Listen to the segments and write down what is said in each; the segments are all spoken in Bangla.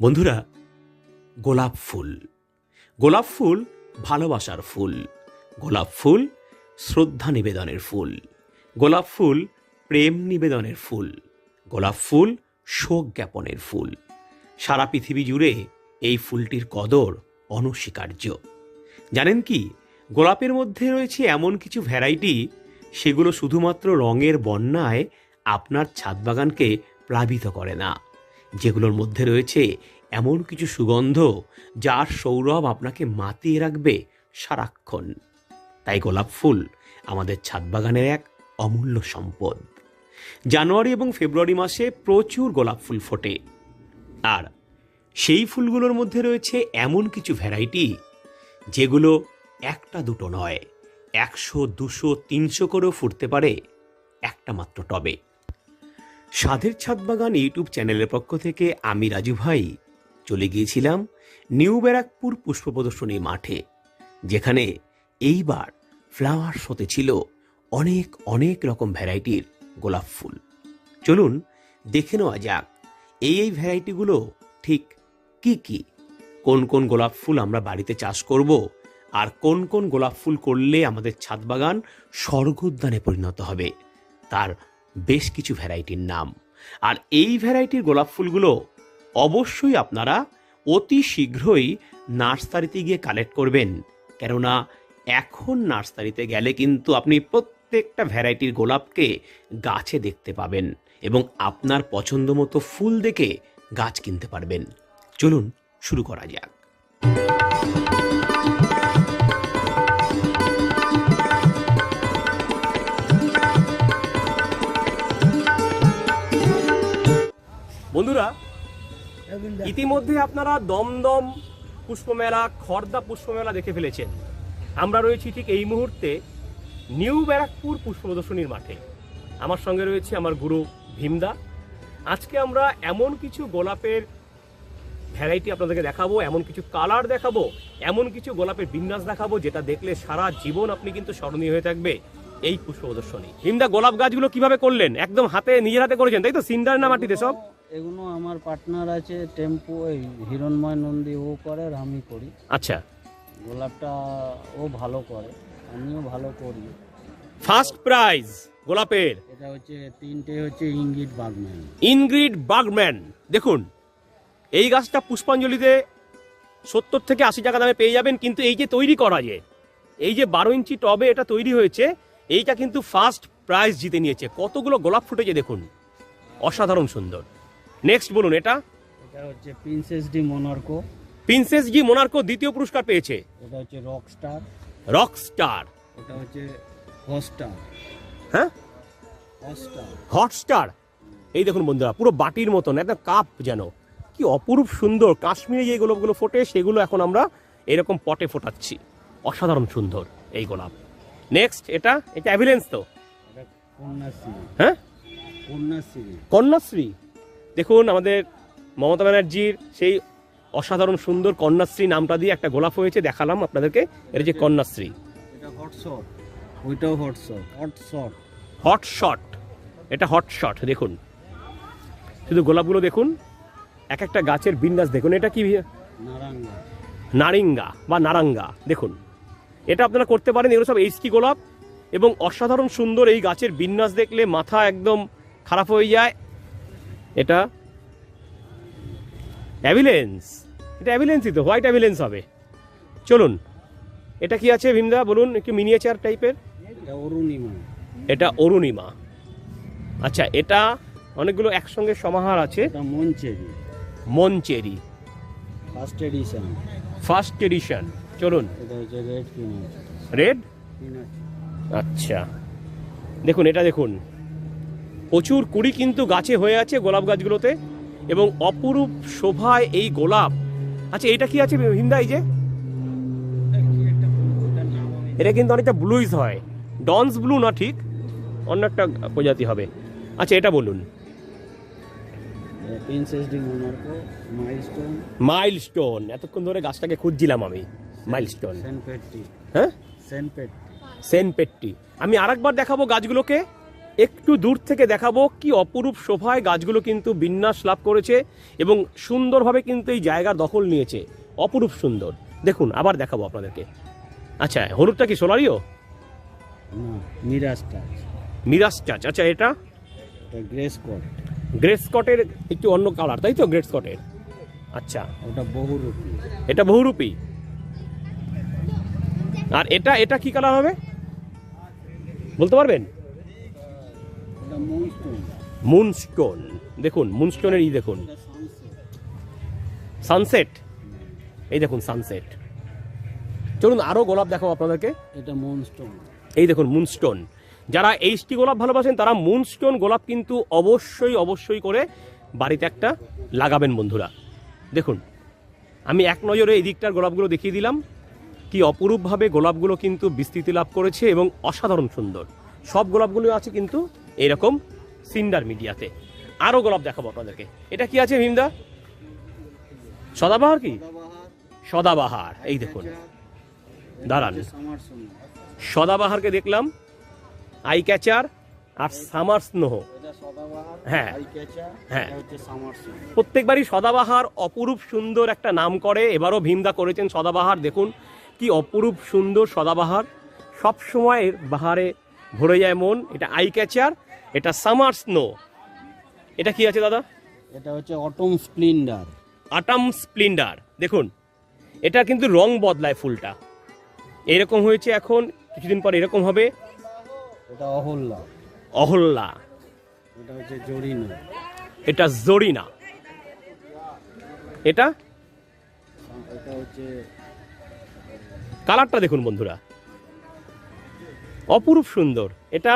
বন্ধুরা, গোলাপ ফুল। গোলাপ ফুল ভালোবাসার ফুল। গোলাপ ফুল শ্রদ্ধা নিবেদনের ফুল। গোলাপ ফুল প্রেম নিবেদনের ফুল। গোলাপ ফুল শোক জ্ঞাপনের ফুল। সারা পৃথিবী জুড়ে এই ফুলটির কদর অনস্বীকার্য। জানেন কি, গোলাপের মধ্যে রয়েছে এমন কিছু ভ্যারাইটি, সেগুলো শুধুমাত্র রঙের বন্যায় আপনার ছাদ বাগানকে প্লাবিত করে না। যেগুলোর মধ্যে রয়েছে এমন কিছু সুগন্ধ যার সৌরভ আপনাকে মাতিয়ে রাখবে সারাক্ষণ। তাই গোলাপ ফুল আমাদের ছাদ বাগানের এক অমূল্য সম্পদ। জানুয়ারি এবং ফেব্রুয়ারি মাসে প্রচুর গোলাপ ফুল ফোটে। আর সেই ফুলগুলোর মধ্যে রয়েছে এমন কিছু ভ্যারাইটি যেগুলো একটা দুটো নয়, একশো, দুশো, তিনশো করেও ফুটতে পারে একটা মাত্র টবে। সাধের ছাদ বাগান ইউটিউব চ্যানেলের পক্ষ থেকে আমি রাজু ভাই। চলে গিয়েছিলাম নিউ ব্যারাকপুর পুষ্প প্রদর্শনী মাঠে, যেখানে এইবার ফ্লাওয়ার শোতে ছিল অনেক অনেক রকম ভ্যারাইটির গোলাপ ফুল। চলুন দেখে নেওয়া যাক এই এই ভ্যারাইটিগুলো ঠিক কি কি? কোন কোন গোলাপ ফুল আমরা বাড়িতে চাষ করব আর কোন কোন গোলাপ ফুল করলে আমাদের ছাদ বাগান স্বর্গোদ্যানে পরিণত হবে? তার বেশ কিছু ভ্যারাইটির নাম। আর এই ভ্যারাইটির গোলাপ ফুলগুলো অবশ্যই আপনারা অতি শীঘ্রই নার্সারিতে গিয়ে কালেক্ট করবেন। কেননা এখন নার্সারিতে গেলে কিন্তু আপনি প্রত্যেকটা ভ্যারাইটির গোলাপকে গাছে দেখতে পাবেন এবং আপনার পছন্দ মতো ফুল দেখে গাছ কিনতে পারবেন। চলুন শুরু করা যাক। বন্ধুরা ইতিমধ্যে আপনারা দমদম পুষ্পমেলা খর্দা পুষ্পমেলা দেখে ফেলেছেন। আমরা রয়েছি ঠিক এই মুহূর্তে নিউ ব্যারাকপুর পুষ্প প্রদর্শনীর মাঠে। আমার সঙ্গে রয়েছে আমার গুরু ভীমদা। আজকে আমরা এমন কিছু গোলাপের ভ্যারাইটি আপনাদেরকে দেখাবো এমন কিছু কালার দেখাবো এমন কিছু গোলাপের বিন্যাস দেখাবো যেটা দেখলে সারা জীবন আপনি কিন্তু স্মরণীয় হয়ে থাকবে এই পুষ্প প্রদর্শনী ভীমদা গোলাপ গাছগুলো কীভাবে করলেন? একদম হাতে নিজের হাতে করেছেন তাই তো? সিন্ডার না মাটিতে সব? এগুলো আমার পার্টনার আছে টেম্পো এই হিরণময় নন্দী ও করে আর আমি করি। আচ্ছা। গোলাপটা ও ভালো করে আমিও ভালো করি। ফার্স্ট প্রাইজ গোলাপের। এটা হচ্ছে তিনটে হচ্ছে ইঙ্গিত বাগম্যান। Ingrid Burgman. দেখুন এই গাছটা পুষ্পাঞ্জলিতে সত্তর থেকে আশি টাকা দামে পেয়ে যাবেন কিন্তু এই যে তৈরি করা যে এই যে বারো ইঞ্চি টবে এটা তৈরি হয়েছে এইটা কিন্তু ফার্স্ট প্রাইজ জিতে নিয়েছে। কতগুলো গোলাপ ফুটেছে দেখুন। অসাধারণ সুন্দর। নেক্সট বলুন এটা? এটা হচ্ছে princess de Monaco princess de Monaco দ্বিতীয় পুরস্কার পেয়েছে। এটা হচ্ছে রক স্টার এটা হচ্ছে হস্টার হ্যাঁ? হস্টার হটস্টার এই দেখুন বন্ধুরা পুরো বাটির মতন একদম কাপ যেন। কি অপরূপ সুন্দর কাশ্মীরে যে গোলাপগুলো ফোটে সেগুলো এখন আমরা এরকম পটে ফোটাচ্ছি। অসাধারণ সুন্দর এই গোলাপ। নেক্সট এটা? এটা অ্যাভিলেন্স তো। কন্যাশ্রী। হ্যাঁ? কন্যাশ্রী। কন্যাশ্রী? দেখুন আমাদের মমতা ব্যানার্জির সেই অসাধারণ সুন্দর কন্যাশ্রী নামটা দিয়ে একটা গোলাপ হয়েছে দেখালাম আপনাদেরকে। এটা যে কন্যাশ্রী। হটশট ওইটাও হটশট হটশট হট শট এটা হট শট দেখুন। শুধু গোলাপগুলো দেখুন এক একটা গাছের বিন্যাস দেখুন। এটা কি নারিঙ্গা বা নারাঙ্গা দেখুন। এটা আপনারা করতে পারেন এগুলো সব এইচকি গোলাপ। এবং অসাধারণ সুন্দর এই গাছের বিন্যাস দেখলে মাথা একদম খারাপ হয়ে যায়। এটা অ্যাভিলেন্স। এটা অ্যাভিলেন্সই তো হোয়াইট অ্যাভিলেন্স হবে। চলুন এটা কি আছে ভীমদা বলুন একটু মিনিয়েচার টাইপের এটা অরুণিমা। এটা অরুণিমা। আচ্ছা এটা অনেকগুলো একসঙ্গে সমাহার আছে। এটা Mon Cheri Mon Cheri first edition first edition চলুন। রেড রেড আচ্ছা। দেখুন এটা দেখুন। প্রচুর কুড়ি কিন্তু গাছে হয়ে আছে গোলাপ গাছগুলোতে এবং অপরূপ শোভায় এই গোলাপ। আচ্ছা এটা কি আছে হিন্দা এই যে? এটা কিন্তু অনেকটা ব্লুইজ হয়। ডনস ব্লু না ঠিক? অন্য একটা প্রজাতি হবে। আচ্ছা এটা বলুন। মাইলস্টোন এতক্ষণ ধরে গাছটাকে খুঁজছিলাম আমি। মাইলস্টোন হ্যাঁ? সেনপেট্টি আমি আরেকবার দেখাবো গাছগুলোকে। একটু দূর থেকে দেখাবো কি অপরূপ শোভায় গাছগুলো কিন্তু বিন্যাস লাভ করেছে এবং সুন্দরভাবে কিন্তু এই জায়গার দখল নিয়েছে। অপরূপ সুন্দর। দেখুন আবার দেখাবো আপনাদেরকে। আচ্ছা হলুদটা কি সোলারিও? মিরাজটা আছে মিরাজ চাচ আচ্ছা এটা? ওটা গ্রে স্কট। গ্রেট স্কটের একটু অন্য কালার তাই তো? গ্রেট স্কটের। আচ্ছা। ওটা বহুরূপী। এটা বহুরূপী? আর এটা এটা কি কালার হবে? বলতে পারবেন? মুনস্টোন দেখুন মুনস্টোনের ই দেখুন। সানসেট এই দেখুন সানসেট চলুন আরও গোলাপ দেখাবো আপনাদেরকে। এটা মুনস্টোন এই দেখুন মুনস্টোন যারা এইচটি গোলাপ ভালোবাসেন তারা মুনস্টোন গোলাপ কিন্তু অবশ্যই অবশ্যই করে বাড়িতে একটা লাগাবেন বন্ধুরা। দেখুন আমি এক নজরে এই দিকটার গোলাপগুলো দেখিয়ে দিলাম। কি অপরূপভাবে গোলাপগুলো কিন্তু বিস্তৃতি লাভ করেছে এবং অসাধারণ সুন্দর। সব গোলাপগুলো আছে কিন্তু এরকম সিন্ডার মিডিয়াতে। আরও গোলাপ দেখাবো আপনাদেরকে। এটা কি আছে ভীমদা? সদাবাহার কি? সদাবাহার এই দেখুন। দাঁড়ান। সদাবাহারকে দেখলাম। আই ক্যাচার আর সামার স্নোহ হ্যাঁ। হ্যাঁ। প্রত্যেকবারই সদাবাহার অপরূপ সুন্দর একটা নাম করে। এবারও ভীমদা করেছেন সদাবাহার। দেখুন কি অপরূপ সুন্দর সদাবাহার। সব সময়ের বাহারে ভরে যায় মন। এটা আই ক্যাচার এটা সামার স্নো। এটা কি আছে দাদা? এটা হচ্ছে অটম স্প্লিন্ডার। আটাম স্প্লিন্ডার। দেখুন এটা কিন্তু রং বদলায় ফুলটা। এরকম হয়েছে এখন কিছুদিন পর এরকম হবে। এটা অহল্লা অহল্লা এটা হচ্ছে জরিনা। এটা জরিনা। এটা? এটা হচ্ছে কালারটা দেখুন বন্ধুরা। অপরূপ সুন্দর। এটা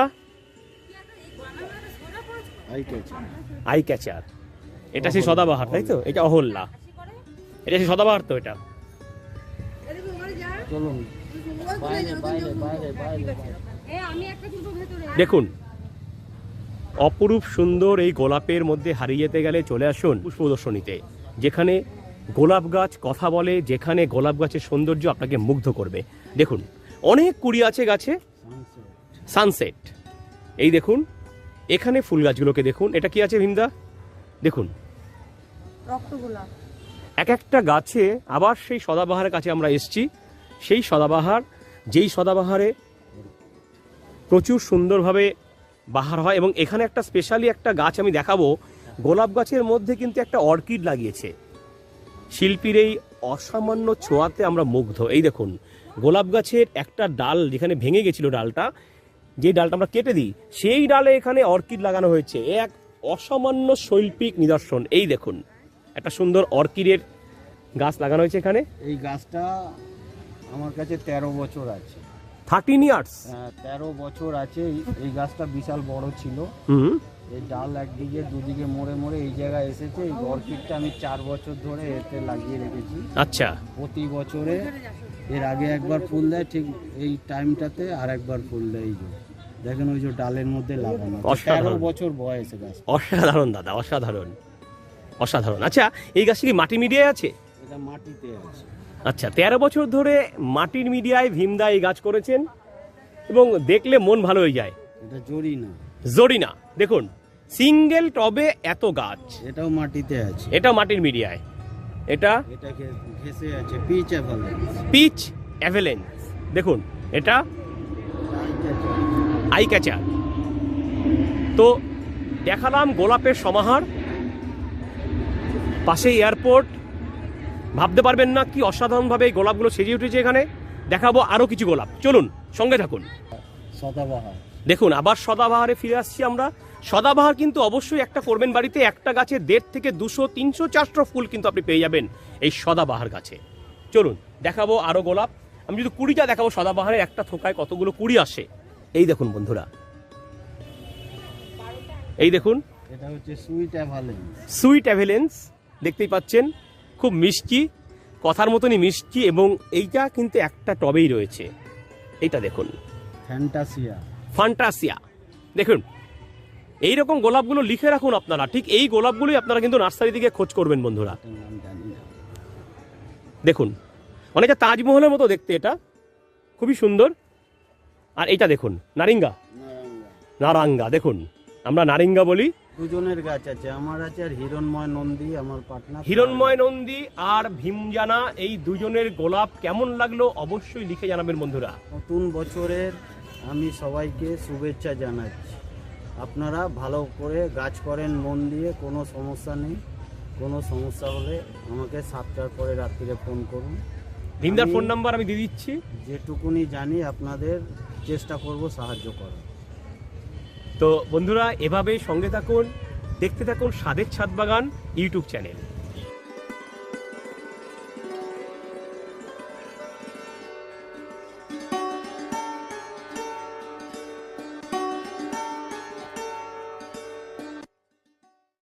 আই ক্যাচার এটা সেই সদাবাহার তাই তো? এটা অহল্লা এটা সেই সদাবাহার তো এটা। চলুন বাইরে বাইরে বাইরে বাইরে বাইরে। আমি একটা দুটো ভেতরে। দেখুন অপরূপ সুন্দর এই গোলাপের মধ্যে হারিয়ে যেতে গেলে চলে আসুন পুষ্প প্রদর্শনীতে যেখানে গোলাপ গাছ কথা বলে যেখানে গোলাপ গাছের সৌন্দর্য আপনাকে মুগ্ধ করবে। দেখুন অনেক কুড়ি আছে গাছে। সানসেট এই দেখুন এখানে ফুল গাছগুলোকে দেখুন। এটা কি আছে ভীমদা? দেখুন। এক একটা গাছে আবার সেই সদাবাহারের কাছে আমরা এসছি। সেই সদাবাহার যেই সদাবাহারে প্রচুর সুন্দরভাবে বাহার হয় এবং এখানে একটা স্পেশালি একটা গাছ আমি দেখাবো। গোলাপ গাছের মধ্যে কিন্তু একটা অর্কিড লাগিয়েছে। শিল্পীর এই অসামান্য ছোঁয়াতে আমরা মুগ্ধ। এই দেখুন গোলাপ গাছের একটা ডাল যেখানে ভেঙে গেছিল ডালটা যে ডালটা আমরা কেটে দিই সেই ডালে এখানে অর্কিড লাগানো হয়েছে। এক অসামান্য শৈল্পিক নিদর্শন। এই দেখুন একটা সুন্দর অর্কিডের গাছ লাগানো হয়েছে এখানে। এই গাছটা আমার কাছে তেরো বছর আছে। থার্টিন ইয়ার্স হ্যাঁ, তেরো বছর আছে। এই- গাছটা বিশাল বড় ছিল। হুম। এই ডাল একদিকে দুদিকে মোড়ে মোড়ে এই জায়গায় এসেছে। এই অর্কিডটা আমি চার বছর ধরে এতে লাগিয়ে রেখেছি। আচ্ছা। প্রতি বছরে এর আগে একবার ফুল দেয় ঠিক এই টাইমটাতে আর একবার ফুল দেয় এই যে। দেখেন ওই যে ডালের মধ্যে লাগানো। তেরো। বছর বয়স গাছ। অসাধারণ দাদা অসাধারণ। অসাধারণ। আচ্ছা এই গাছটি কি মাটি মিডিয়ায় আছে? এটা মাটিতে আছে। আচ্ছা তেরো বছর ধরে মাটির মিডিয়ায় ভীমদা এই গাছ করেছেন এবং দেখলে মন ভালো হয়ে যায়। এটা জরি না জরিনা দেখুন সিঙ্গেল টবে এত গাছ। এটাও মাটিতে আছে। এটা মাটির মিডিয়ায়। এটা? পিচ অ্যাভেলেন্স দেখুন এটা আই ক্যাচার তো দেখালাম গোলাপের সমাহার। পাশে এয়ারপোর্ট ভাবতে পারবেন না কি অসাধারণভাবে এই গোলাপগুলো সেজে উঠেছে এখানে। দেখাবো আরও কিছু গোলাপ। চলুন সঙ্গে থাকুন। সদাবাহার। দেখুন আবার সদাবাহারে ফিরে আসছি আমরা। সদাবাহার কিন্তু অবশ্যই একটা করবেন বাড়িতে। একটা গাছে দেড় থেকে দুশো তিনশো চারশো ফুল কিন্তু আপনি পেয়ে যাবেন এই সদাবাহার গাছে। চলুন দেখাবো আরও গোলাপ। আমি যদি কুড়িটা দেখাবো সদাবাহারের একটা থোকায় কতগুলো কুড়ি আসে? এই দেখুন বন্ধুরা। এই দেখুন। এটা হচ্ছে সুইট অ্যাভালেন্স। সুইট অ্যাভেলেন্স দেখতেই পাচ্ছেন। খুব মিষ্টি কথার মতনই মিষ্টি এবং এইটা কিন্তু একটা টবেই রয়েছে। এইটা দেখুন। ফ্যান্টাসিয়া। ফান্টাসিয়া দেখুন এই রকম গোলাপগুলো লিখে রাখুন আপনারা। ঠিক এই গোলাপগুলোই আপনারা কিন্তু নার্সারি থেকে খোঁজ করবেন বন্ধুরা। দেখুন অনেকটা তাজমহলের মতো দেখতে এটা। খুবই সুন্দর। আর এটা দেখুন নারিঙ্গা। নারাঙ্গা দেখুন আমরা নারিঙ্গা বলি। দুজনের গাছ আছে আমার আছে আর হিরণময় নন্দী আমার পার্টনার। হিরণময় নন্দী আর ভীমজানা এই দুজনের গোলাপ কেমন লাগল অবশ্যই লিখে জানাবেন বন্ধুরা। নতুন বছরের আমি সবাইকে শুভেচ্ছা জানাচ্ছি। আপনারা ভালো করে গাছ করেন মন দিয়ে কোনো সমস্যা নেই। কোনো সমস্যা হলে আমাকে সাতটার পরে রাত্রিরে ফোন করুন। দিনদার ফোন নাম্বার আমি দিয়ে দিচ্ছি। যেটুকুনি জানি আপনাদের চেষ্টা করব সাহায্য করার। তো বন্ধুরা এভাবেই সঙ্গে থাকুন দেখতে থাকুন স্বাদের ছাদ বাগান ইউটিউব চ্যানেল।